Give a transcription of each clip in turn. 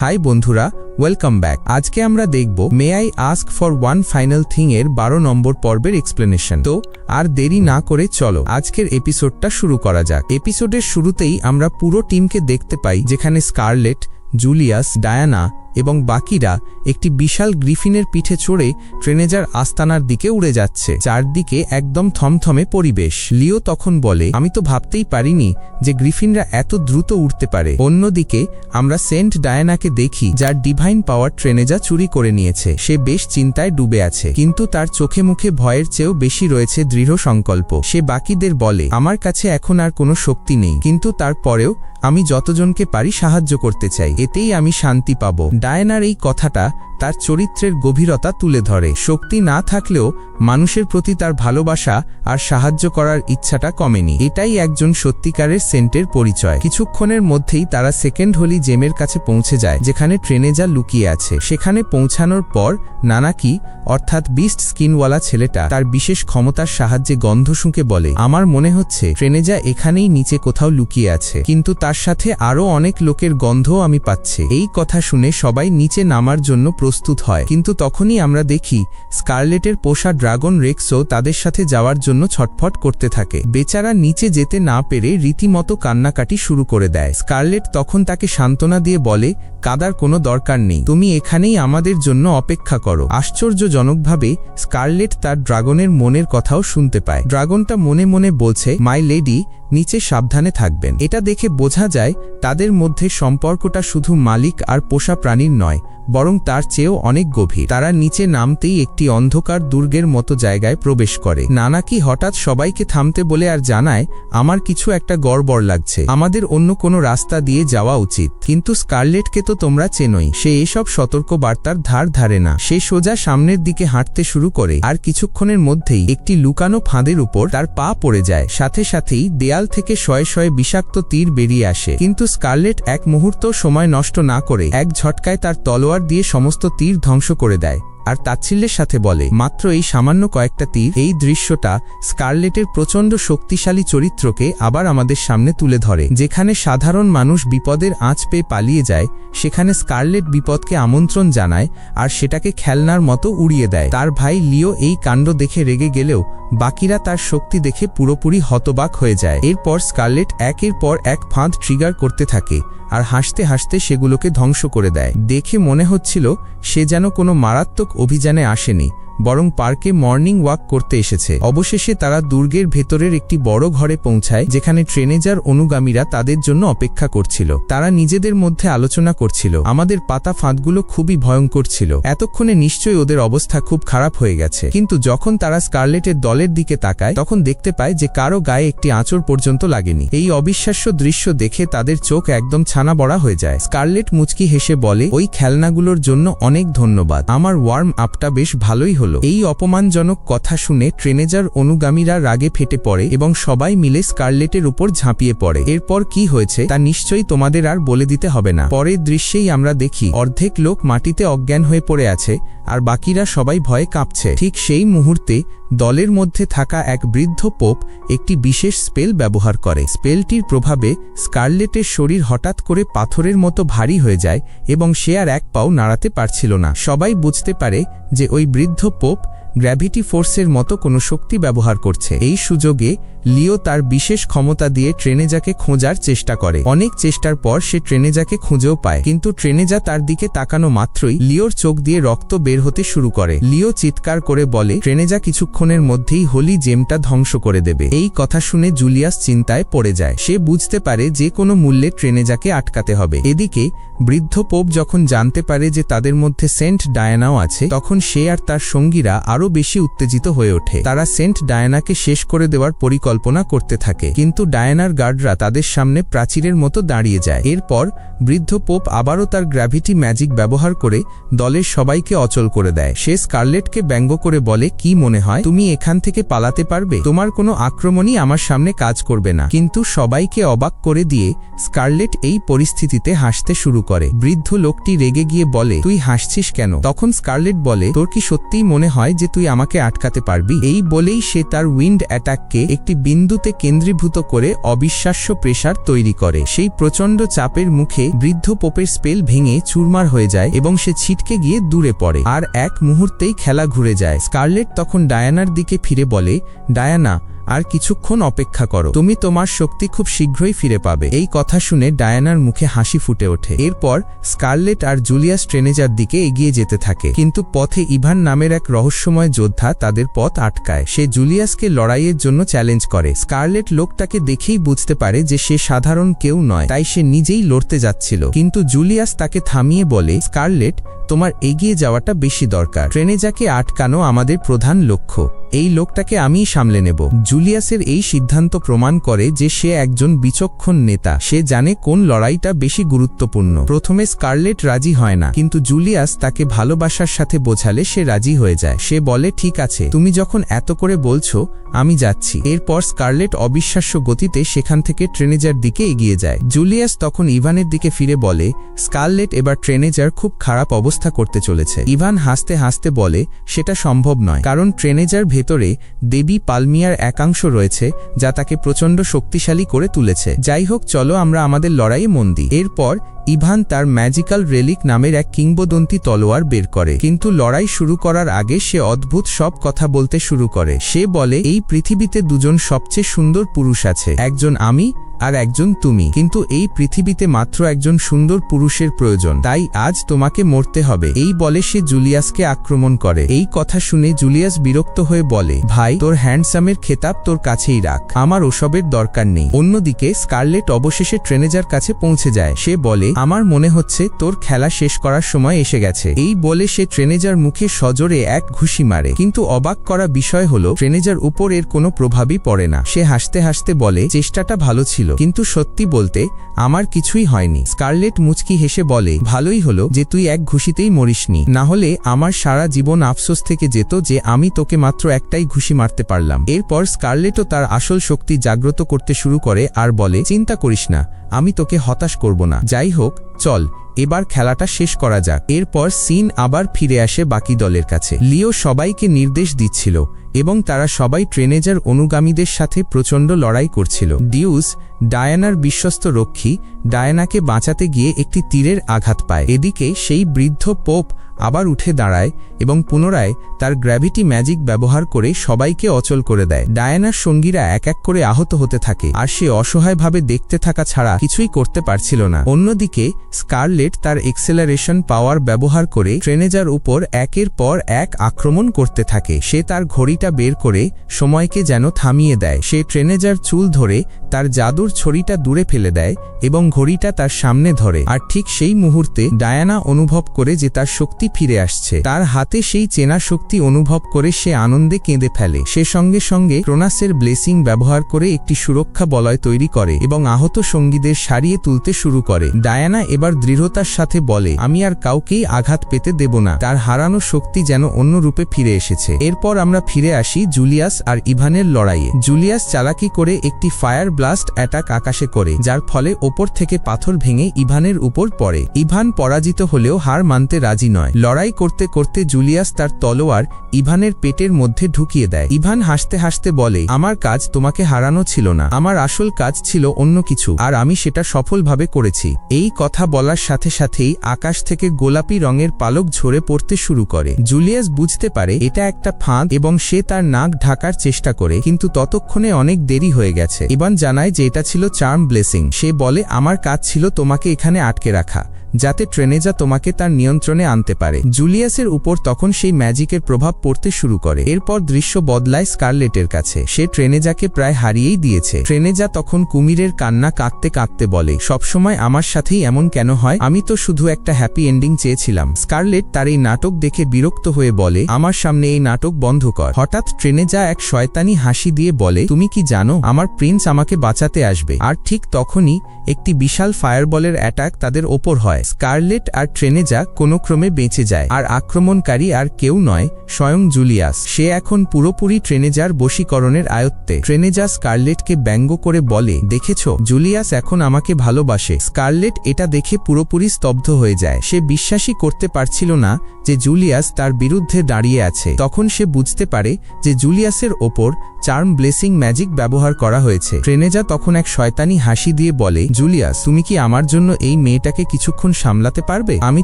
High বন্ধুরা welcome back আজকে আমরা দেখব may I ask for one final thing এর বারো নম্বর পর্বের এক্সপ্লেনেশন তো, আর দেরি না করে চলো, আজকের এপিসোডটা শুরু করা যাক। এপিসোডের শুরুতেই আমরা পুরো টিমকে দেখতে পাই, যেখানে স্কারলেট জুলিয়াস ডায়ানা এবং বাকিরা একটি বিশাল গ্রিফিনের পিঠে চড়ে ট্রেনেজার আস্তানার দিকে উড়ে যাচ্ছে। চারদিকে একদম থমথমে পরিবেশ। লিও তখন বলে, আমি তো ভাবতেই পারিনি যে গ্রিফিনরা এত দ্রুত উঠতে পারে। অন্যদিকে, আমরা সেন্ট ডায়ানাকে দেখি, যার ডিভাইন পাওয়ার ট্রেনেজা চুরি করে নিয়েছে। সে বেশ চিন্তায় ডুবে আছে, কিন্তু তার চোখে মুখে ভয়ের চেয়েও বেশি রয়েছে দৃঢ় সংকল্প। সে বাকিদের বলে, আমার কাছে এখন আর কোনো শক্তি নেই, কিন্তু তারপরেও আমি যতজনকে পারি সাহায্য করতে চাই। এতেই আমি শান্তি পাব। ডায়নার এই কথাটা তার চরিত্রের গভীরতা তুলে ধরে। শক্তি না থাকলেও মানুষের প্রতি তার ভালোবাসা আর সাহায্য করার ইচ্ছাটা কমেনি। এটাই একজন সত্যিকারের সেন্টের পরিচয়। কিছুক্ষণের মধ্যেই তারা সেকেন্ড হোলি জেমের কাছে পৌঁছে যায়, যেখানে ট্রেনে যা লুকিয়ে আছে। সেখানে পৌঁছানোর পর নানাকি, অর্থাৎ বিস্ট স্কিনওয়ালা ছেলেটা, তার বিশেষ ক্ষমতার সাহায্যে গন্ধ শুঁকে বলে, আমার মনে হচ্ছে ট্রেনেজা এখানেই নিচে কোথাও লুকিয়ে আছে। কিন্তু তার সাথে আরও অনেক লোকের গন্ধও আমি পাচ্ছি। এই কথা শুনে সবাই নিচে নামার জন্য প্রস্তুত হয়। কিন্তু তখনই আমরা দেখি, স্কারলেটের পোষা ড্রাগন রেক্সও তাদের সাথে যাওয়ার জন্য ছটফট করতে থাকে। বেচারা নিচে যেতে না পেরে রীতিমতো কান্নাকাটি শুরু করে দেয়। স্কারলেট তখন তাকে সান্ত্বনা দিয়ে বলে, কাদার কোনো দরকার নেই। তুমি এখানেই আমাদের জন্য অপেক্ষা করো। আশ্চর্যজনকভাবে, স্কারলেট তার ড্রাগনের মনের কথাও শুনতে পায়। ড্রাগনটা মনে মনে বলছে মাই লেডি নিচে সাবধানে থাকবেন। এটা দেখে বোঝা যায় তাদের মধ্যে সম্পর্কটা শুধু মালিক আর পোষা প্রাণীর নয় বরং তার চেয়েও অনেক গভীর। তারা নিচে নামতেই একটি অন্ধকার দুর্গের মতো জায়গায় প্রবেশ করে। নানাকি হঠাৎ সবাইকে থামতে বলে আর জানায়, আমার কিছু একটা গড়বড় লাগছে। আমাদের অন্য কোনো রাস্তা দিয়ে যাওয়া উচিত। কিন্তু স্কারলেটকে তো তোমরা চেনই। সে এসব সতর্ক বার্তার ধার ধারে না। সে সোজা সামনের দিকে হাঁটতে শুরু করে। আর কিছুক্ষণের মধ্যেই একটি লুকানো ফাঁদের উপর তার পা পড়ে যায়। সাথে সাথেই দেয়াল থেকে শয়ে শয়ে বিষাক্ত তীর বেরিয়ে আসে। কিন্তু স্কারলেট এক মুহূর্ত সময় নষ্ট না করে এক ঝটকায় তার তলোয়ার দিয়ে সমস্ত তীর ধ্বংস করে দেয়, আর তাচ্ছিল্যের সাথে বলে, মাত্র এই সামান্য কয়েকটা তীর এই দৃশ্যটা স্কারলেটের প্রচণ্ড শক্তিশালী চরিত্রকে আবার আমাদের সামনে তুলে ধরে। যেখানে সাধারণ মানুষ বিপদের আঁচ পেয়ে পালিয়ে যায়, সেখানে স্কারলেট বিপদকে আমন্ত্রণ জানায় আর সেটাকে খেলনার মতো উড়িয়ে দেয়। তার ভাই লিও এই কাণ্ড দেখে রেগে গেলেও বাকিরা তার শক্তি দেখে পুরোপুরি হতবাক হয়ে যায়। এরপর স্কারলেট একের পর এক ফাঁদ ট্রিগার করতে থাকে আর হাসতে হাসতে সেগুলোকে ধ্বংস করে দেয়। দেখে মনে হচ্ছিল সে যেন কোনো মারাত্মক অভিযানে আসেনি বরং পার্কে মর্নিং ওয়াক করতে এসেছে। অবশেষে তারা দুর্গের ভেতরের একটি বড় ঘরে পৌঁছায়, যেখানে ট্রেনেজার অনুগামীরা তাদের জন্য অপেক্ষা করছিল। তারা নিজেদের মধ্যে আলোচনা করছিল। আমাদের পাতা ফাঁদগুলো খুবই ভয়ঙ্কর ছিল। এতক্ষণে নিশ্চয়ই ওদের অবস্থা খুব খারাপ হয়ে গেছে। কিন্তু যখন তারা স্কারলেটের দলের দিকে তাকায়, তখন দেখতে পায় যে কারও গায়ে একটি আঁচড় পর্যন্ত লাগেনি। এই অবিশ্বাস্য দৃশ্য দেখে তাদের চোখ একদম ছানা বড়া হয়ে যায়। স্কারলেট মুচকি হেসে বলে, ওই খেলনাগুলোর জন্য অনেক ধন্যবাদ। আমার ওয়ার্ম আপটা বেশ ভালোই হলো। এই অপমানজনক কথা শুনে ট্রেনেজার অনুগামীরা রাগে ফেটে পড়ে এবং সবাই মিলে স্কারলেটের উপর ঝাঁপিয়ে পড়ে। এরপর কি হয়েছে তা নিশ্চয়ই তোমাদের আর বলে দিতে হবে না। পরের দৃশ্যেই আমরা দেখি, অর্ধেক লোক মাটিতে অজ্ঞান হয়ে পড়ে আছে, আর বাকিরা সবাই ভয়ে কাঁপছে। ঠিক সেই মুহূর্তে দলের মধ্যে থাকা এক বৃদ্ধ পোপ একটি বিশেষ স্পেল ব্যবহার করে। স্পেলটির প্রভাবে স্কারলেটের শরীর হঠাৎ করে পাথরের মতো ভারী হয়ে যায় এবং সে আর এক পাও নাড়াতে পারছিল না। সবাই বুঝতে পারে যে ওই বৃদ্ধ পোপ গ্র্যাভিটি ফোর্সের মতো কোনো শক্তি ব্যবহার করছে। এই সুযোগে লিও তার বিশেষ ক্ষমতা দিয়ে ট্রেনেজাকে খোঁজার চেষ্টা করে। অনেক চেষ্টার পর সে ট্রেনেজাকে খুঁজেও পায়। কিন্তু ট্রেনেজা তার দিকে তাকানো মাত্রই লিওর চোখ দিয়ে রক্ত বের হতে শুরু করে। লিও চিৎকার করে বলে, ট্রেনেজা কিছুক্ষণের মধ্যেই হোলি জেমটা ধ্বংস করে দেবে। এই কথা শুনে জুলিয়াস চিন্তায় পড়ে যায়। সে বুঝতে পারে যে কোনো মূল্যে ট্রেনেজাকে আটকাতে হবে। এদিকে বৃদ্ধ পোপ যখন জানতে পারে যে তাদের মধ্যে সেন্ট ডায়ানাও আছে, তখন সে আর তার সঙ্গীরা আরও বেশি উত্তেজিত হয়ে ওঠে। তারা সেন্ট ডায়ানাকে শেষ করে দেওয়ার পরিকল্পনা করতে থাকে। কিন্তু ডায়ানার গার্ডরা তাদের সামনে প্রাচীরের মতো দাঁড়িয়ে যায়। এরপর বৃদ্ধ পোপ আবারও তার গ্র্যাভিটি ম্যাজিক ব্যবহার করে দলের সবাইকে অচল করে দেয়। সে স্কারলেটকে ব্যঙ্গ করে বলে, কি মনে হয়, তুমি এখান থেকে পালাতে পারবে? তোমার কোনো আক্রমণই আমার সামনে কাজ করবে না। কিন্তু সবাইকে অবাক করে দিয়ে স্কারলেট এই পরিস্থিতিতে হাসতে শুরু করে। বৃদ্ধ লোকটি রেগে গিয়ে বলে, তুই হাসছিস কেন? তখন স্কারলেট বলে, তোর কি সত্যিই মনে হয় যে তুই আমাকে আটকাতে পারবি? এই বলেই সে তার উইন্ড অ্যাটাককে একটি বিন্দুতে কেন্দ্রীভূত করে অবিশ্বাস্য প্রেশার তৈরি করে। সেই প্রচণ্ড চাপের মুখে বৃদ্ধ পোপের স্পেল ভেঙে চুরমার হয়ে যায় এবং সে ছিটকে গিয়ে দূরে পড়ে। আর এক মুহূর্তেই খেলা ঘুরে যায়। স্কারলেট তখন ডায়ানার দিকে ফিরে বলে, ডায়ানা আর কিছুক্ষণ অপেক্ষা করো। তুমি তোমার শক্তি খুব শীঘ্রই ফিরে পাবে। এই কথা শুনে ডায়ানার মুখে হাসি ফুটে ওঠে। এরপর স্কারলেট আর জুলিয়াস ট্রেনেজার দিকে এগিয়ে যেতে থাকে। কিন্তু পথে ইভান নামের এক রহস্যময় যোদ্ধা তাদের পথ আটকায়। সে জুলিয়াসকে লড়াইয়ের জন্য চ্যালেঞ্জ করে। স্কারলেট লোকটাকে দেখেই বুঝতে পারে যে সে সাধারণ কেউ নয়, তাই সে নিজেই লড়তে যাচ্ছিল। কিন্তু জুলিয়াস তাকে থামিয়ে বলে, স্কারলেট তোমার এগিয়ে যাওয়াটা বেশি দরকার। ট্রেনেজাকে আটকানো আমাদের প্রধান লক্ষ্য। এই লোকটাকে আমি সামলে নেব। জুলিয়াসের এই সিদ্ধান্ত প্রমাণ করে যে সে একজন বিচক্ষণ নেতা। সে জানে কোন লড়াইটা বেশি গুরুত্বপূর্ণ। প্রথমে স্কারলেট রাজি হয় না, কিন্তু জুলিয়াস তাকে ভালোবাসার সাথে বোঝালে সে রাজি হয়ে যায়। সে বলে, ঠিক আছে, তুমি যখন এত করে বলছো, আমি যাচ্ছি। এরপর স্কারলেট অবিশ্বাস্য গতিতে সেখান থেকে ট্রেনেজার দিকে এগিয়ে যায়। জুলিয়াস তখন ইভানের দিকে ফিরে বলে, স্কারলেট, এবার ট্রেনেজার খুব খারাপ অবস্থা করতে চলেছে। ইভান হাসতে হাসতে বলে, সেটা সম্ভব নয়। কারণ ট্রেনেজার ভেতরে দেবী পালমিয়ার একাংশ রয়েছে, যা তাকে প্রচণ্ড শক্তিশালী করে তুলেছে। যাই হোক, চলো আমরা আমাদের লড়াইয়ে মন দিই। এরপর ইভান তার ম্যাজিক্যাল রেলিক নামের এক কিংবদন্তি তলোয়ার বের করে। কিন্তু লড়াই শুরু করার আগে সে অদ্ভুত সব কথা বলতে শুরু করে। সে বলে, এই পৃথিবীতে দুজন সবচেয়ে সুন্দর পুরুষ আছে। একজন আমি আর একজন তুমি। কিন্তু এই পৃথিবীতে মাত্র একজন সুন্দর পুরুষের প্রয়োজন। তাই আজ তোমাকে মরতে হবে। এই বলে সে জুলিয়াসকে আক্রমণ করে। এই কথা শুনে জুলিয়াস বিরক্ত হয়ে বলে, ভাই, তোর হ্যান্ডসামের খেতাব তোর কাছেই রাখ। আমার ওসবের দরকার নেই। অন্যদিকে স্কারলেট অবশেষে ট্রেনেজার কাছে পৌঁছে যায়। সে বলে আমার মনে হচ্ছে তোর খেলা শেষ করার সময় এসে গেছে। এই বলে সে ট্রেনেজার মুখে সজোরে এক ঘুষি মারে। কিন্তু অবাক করা বিষয় হলো, ট্রেনেজার উপর এর কোনো প্রভাবই পড়ে না। সে হাসতে হাসতে বলে, চেষ্টাটা ভালো ছিল। কিন্তু সত্যি বলতে, আমার কিছুই হয়নি। স্কারলেট মুচকি হেসে বলে, ভালোই হলো যে তুই এক ঘুষিতেই মরিসনি। না হলে আমার সারা জীবন আফসোস থেকে যেত যে আমি তোকে মাত্র একটাই ঘুষি মারতে পারলাম। এরপর স্কারলেটও তার আসল শক্তি জাগ্রত করতে শুরু করে আর বলে, চিন্তা করিস না, আমি তোকে হতাশ করব না। যাই হোক চল, এবার খেলাটা শেষ করা যাক। এরপর সিন আবার ফিরে আসে বাকি দলের কাছে। লিও সবাইকে নির্দেশ দিচ্ছিল এবং তারা সবাই ট্রেনেজার অনুগামীদের সাথে প্রচণ্ড লড়াই করছিল। ডিউস, ডায়ানার বিশ্বস্ত রক্ষী, ডায়ানাকে বাঁচাতে গিয়ে একটি তীরের আঘাত পায়। এদিকে সেই বৃদ্ধ পোপ আবার উঠে দাঁড়ায় এবং পুনরায় তার গ্র্যাভিটি ম্যাজিক ব্যবহার করে সবাইকে অচল করে দেয়। ডায়ানার সঙ্গীরা এক এক করে আহত হতে থাকে, আর সে অসহায়ভাবে দেখতে থাকা ছাড়া কিছুই করতে পারছিল না। অন্যদিকে, স্কারলেট তার এক্সেলারেশন পাওয়ার ব্যবহার করে ট্রেনেজার উপর একের পর এক আক্রমণ করতে থাকে। সে তার ঘড়িটা বের করে সময়কে যেন থামিয়ে দেয়। সে ট্রেনেজার চুল ধরে তার জাদুর ছড়িটা দূরে ফেলে দেয় এবং ঘড়িটা তার সামনে ধরে। আর ঠিক সেই মুহূর্তে ডায়ানা অনুভব করে যে তার শক্তি ফিরে আসছে। তার হাতে সেই চেনা শক্তি অনুভব করে সে আনন্দে কেঁদে ফেলে। সে সঙ্গে সঙ্গে ক্রোনাসের ব্লেসিং ব্যবহার করে একটি সুরক্ষা বলয় তৈরি করে এবং আহত সঙ্গীদের সারিয়ে তুলতে শুরু করে। ডায়ানা এবার দৃঢ়তার সাথে বলে, আমি আর কাউকেই আঘাত পেতে দেব না। তার হারানো শক্তি যেন অন্য রূপে ফিরে এসেছে। এরপর আমরা ফিরে আসি জুলিয়াস আর ইভানের লড়াইয়ে। জুলিয়াস চালাকি করে একটি ফায়ার ব্লাস্ট অ্যাটাক আকাশে করে, যার ফলে ওপর থেকে পাথর ভেঙে ইভানের উপর পড়ে। ইভান পরাজিত হলেও হার মানতে রাজি নয়। লড়াই করতে করতে জুলিয়াস তার তলোয়ার ইভানের পেটের মধ্যে ঢুকিয়ে দেয়। ইভান হাসতে হাসতে বলে, আমার কাজ তোমাকে হারানো ছিল না, আমার আসল কাজ ছিল অন্য কিছু, আর আমি সেটা সফলভাবে করেছি। এই কথা বলার সাথে সাথেই আকাশ থেকে গোলাপি রঙের পালক ঝরে পড়তে শুরু করে। জুলিয়াস বুঝতে পারে, এটা একটা ফাঁদ এবং সে তার নাক ঢাকার চেষ্টা করে, কিন্তু ততক্ষণে অনেক দেরি হয়ে গেছে। ইভান জানায় যে এটা ছিল চার্ম ব্লেসিং। সে বলে, আমার কাজ ছিল তোমাকে এখানে আটকে রাখা। যাতে ট্রেনেজা তোমাকে তার নিয়ন্ত্রণে আনতে পারে। জুলিয়াসের উপর তখন সেই ম্যাজিকের প্রভাব পড়তে শুরু করে। এরপর দৃশ্য বদলায় স্কারলেটের কাছে। সে ট্রেনেজাকে প্রায় হারিয়েই দিয়েছে। ট্রেনেজা তখন কুমিরের কান্না কাঁদতে কাঁদতে বলে, সবসময় আমার সাথেই এমন কেন হয়? আমি তো শুধু একটা হ্যাপি এন্ডিং চেয়েছিলাম। স্কারলেট তার এই নাটক দেখে বিরক্ত হয়ে বলে, আমার সামনে এই নাটক বন্ধ কর। হঠাৎ ট্রেনেজা এক শয়তানি হাসি দিয়ে বলে, তুমি কি জানো, আমার প্রিন্স আমাকে বাঁচাতে আসবে। আর ঠিক তখনই একটি বিশাল ফায়ারবলের অ্যাটাক তাদের ওপর হয়। স্কারলেট আর ট্রেনেজা কোনো ক্রমে বেঁচে যায়। আর আক্রমণকারী আর কেউ নয়, স্বয়ং জুলিয়াস। সে এখন পুরোপুরি ট্রেনেজার বশীকরণের আয়ত্তে। ট্রেনেজা স্কারলেটকে ব্যঙ্গ করে বলে, দেখেছ, জুলিয়াস এখন আমাকে ভালোবাসে। স্কারলেট এটা দেখে পুরোপুরি স্তব্ধ হয়ে যায়। সে বিশ্বাসই করতে পারছিল না যে জুলিয়াস তার বিরুদ্ধে দাঁড়িয়ে আছে। তখন সে বুঝতে পারে যে জুলিয়াসের ওপর চার্ম ব্লেসিং ম্যাজিক ব্যবহার করা হয়েছে। ট্রেনেজা তখন এক শয়তানি হাসি দিয়ে বলে, জুলিয়াস, তুমি কি আমার জন্য এই মেয়েটাকে কিছুক্ষণ সামলাতে পারবে? আমি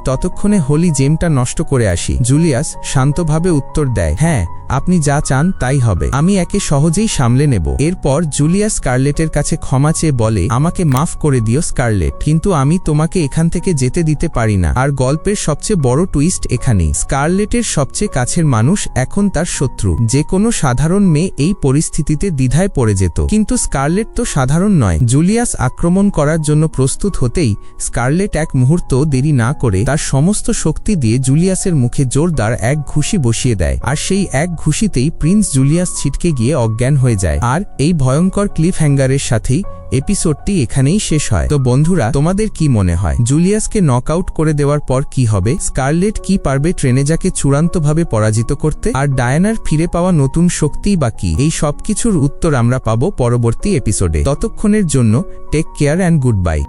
ততক্ষণে হোলি জেমটা নষ্ট করে আসি। জুলিয়াস শান্তভাবে উত্তর দেয় হ্যাঁ আপনি যা চান তাই হবে। আমি একে সহজেই সামলে নেব। এরপর জুলিয়াস স্কারলেটের কাছে ক্ষমা চেয়ে বলে, আমাকে মাফ করে দিও স্কারলেট, কিন্তু আমি তোমাকে এখান থেকে যেতে দিতে পারি না। আর গল্পের সবচেয়ে বড় টুইস্ট এখানেই। স্কারলেটের সবচেয়ে কাছের মানুষ এখন তার শত্রু। যে কোনো সাধারণ মেয়ে এই পরিস্থিতিতে দ্বিধায় পড়ে যেত। কিন্তু স্কারলেট তো সাধারণ নয়। জুলিয়াস আক্রমণ করার জন্য প্রস্তুত হতেই স্কারলেট এক মুহূর্ত দেরি না করে তার সমস্ত শক্তি দিয়ে জুলিয়াসের মুখে জোরদার এক ঘুষি বসিয়ে দেয়, আর সেই এক ঘুষিতেই প্রিন্স জুলিয়াস ছিটকে গিয়ে অজ্ঞান হয়ে যায়। আর এই ভয়ঙ্কর ক্লিফ হ্যাঙ্গারের সাথেই এপিসোডটি এখানেই শেষ হয়। তো বন্ধুরা, তোমাদের কি মনে হয়? জুলিয়াসকে নকআউট করে দেওয়ার পর কি হবে? স্কারলেট কি পারবে ট্রেনে ট্রেনেজাকে চূড়ান্তভাবে পরাজিত করতে? আর ডায়ানার ফিরে পাওয়া নতুন শক্তিই বা কি? এই সবকিছুর উত্তর আমরা পাবো পরবর্তী এপিসোডে। ততক্ষণের জন্য take care and good bye